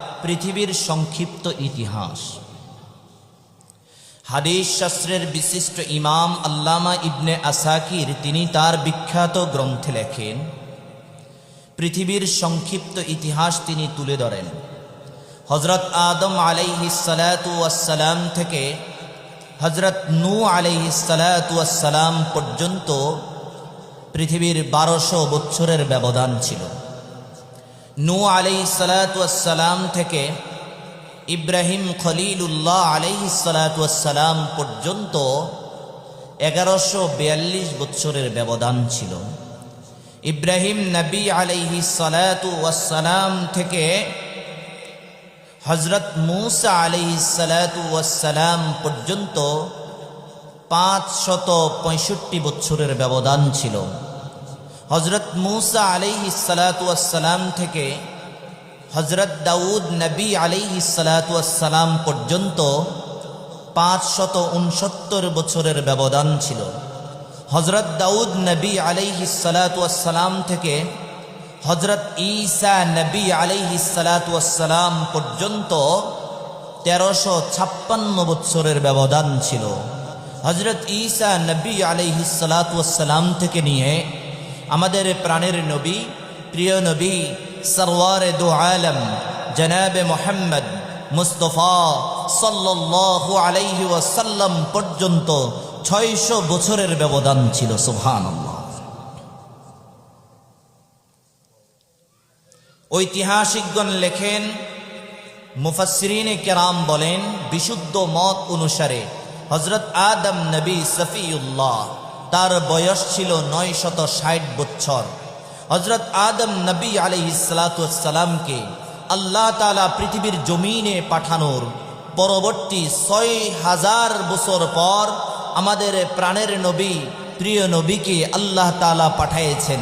পৃথিবীর সংক্ষিপ্ত ইতিহাস। হাদিস শাস্ত্রের বিশিষ্ট ইমাম আল্লামা ইবনে আসাকির তিনি তার বিখ্যাত গ্রন্থে লেখেন, পৃথিবীর সংক্ষিপ্ত ইতিহাস তিনি তুলে ধরেন। হজরত আদম আলাইহিসালাম থেকে হজরত নু আলাইহিসালাম পর্যন্ত পৃথিবীর বারোশো বৎসরের ব্যবধান ছিল। নু আলাইসালাম থেকে ইব্রাহিম খলিলুল্লাহ আলাইসালাম পর্যন্ত এগারোশো বিয়াল্লিশ বৎসরের ব্যবধান ছিল। ইব্রাহিম নবী আলাইহি সালাম থেকে হজরত মুসা আলাইহি সালাম পর্যন্ত পাঁচ শত পঁয়ষট্টি বৎসরের ব্যবধান ছিল। হজরত মুসা আলাইহি সালাম থেকে হজরত দাউদ নবী আলাইহি সালাম পর্যন্ত পাঁচ শত উনসত্তর বছরের ব্যবধান ছিল। হজরত দাউদ নবী আলাইহি সালাম থেকে হজরত ঈসা নবী আলাইহি সালাম পর্যন্ত তেরোশো ছাপ্পান্ন বৎসরের ব্যবধান ছিল। হজরত ঈসা নবী আলাইহি সালাম থেকে নিয়ে আমাদের প্রাণের নবী, প্রিয় নবী, সরওয়ার দু আলম, জনাবে মোহাম্মদ মুস্তফা সাল্লাল্লাহু আলাইহি ওয়াসাল্লাম পর্যন্ত ছয়শো বছরের ব্যবধান ছিল সুহান ঐতিহাসিকগণ লেখেন মুফাসরিনে কেরাম বলেন, বিশুদ্ধ মত অনুসারে হজরত আদম নবী সফিউল্লাহ তার বয়স ছিল নয় শত ষাট বছর হজরত আদম নবী আলহিসালামকে আল্লাহ তালা পৃথিবীর জমিনে পাঠানোর পরবর্তী ছয় হাজার বছর পর আমাদের প্রাণের নবী, প্রিয় নবীকে আল্লাহ তালা পাঠাইয়েছেন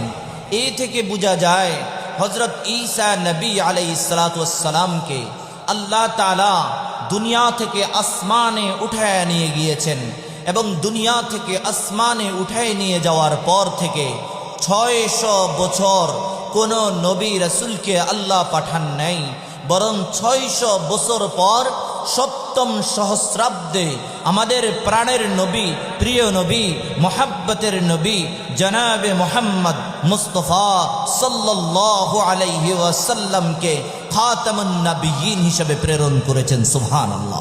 এ থেকে বোঝা যায় হজরত ঈসা নবী আলাই সালাতামকে আল্লাহ তালা দুনিয়া থেকে আসমানে উঠায় নিয়ে গিয়েছেন। এবং দুনিয়া থেকে আসমানে উঠায় নিয়ে যাওয়ার পর থেকে ছয়শো বছর কোন নবী রসুলকে আল্লাহ পাঠান নাই, বরং ছয়শো বছর পর সপ্তম সহস্রাব্দে আমাদের প্রাণের নবী, প্রিয় নবী, মোহাব্বতের নবী, জনাবে মোহাম্মদ মুস্তফা সাল্লাহ আলাইহি ওয়াসাল্লামকে খাতামুন নবীন হিসেবে প্রেরণ করেছেন সুহান আল্লাহ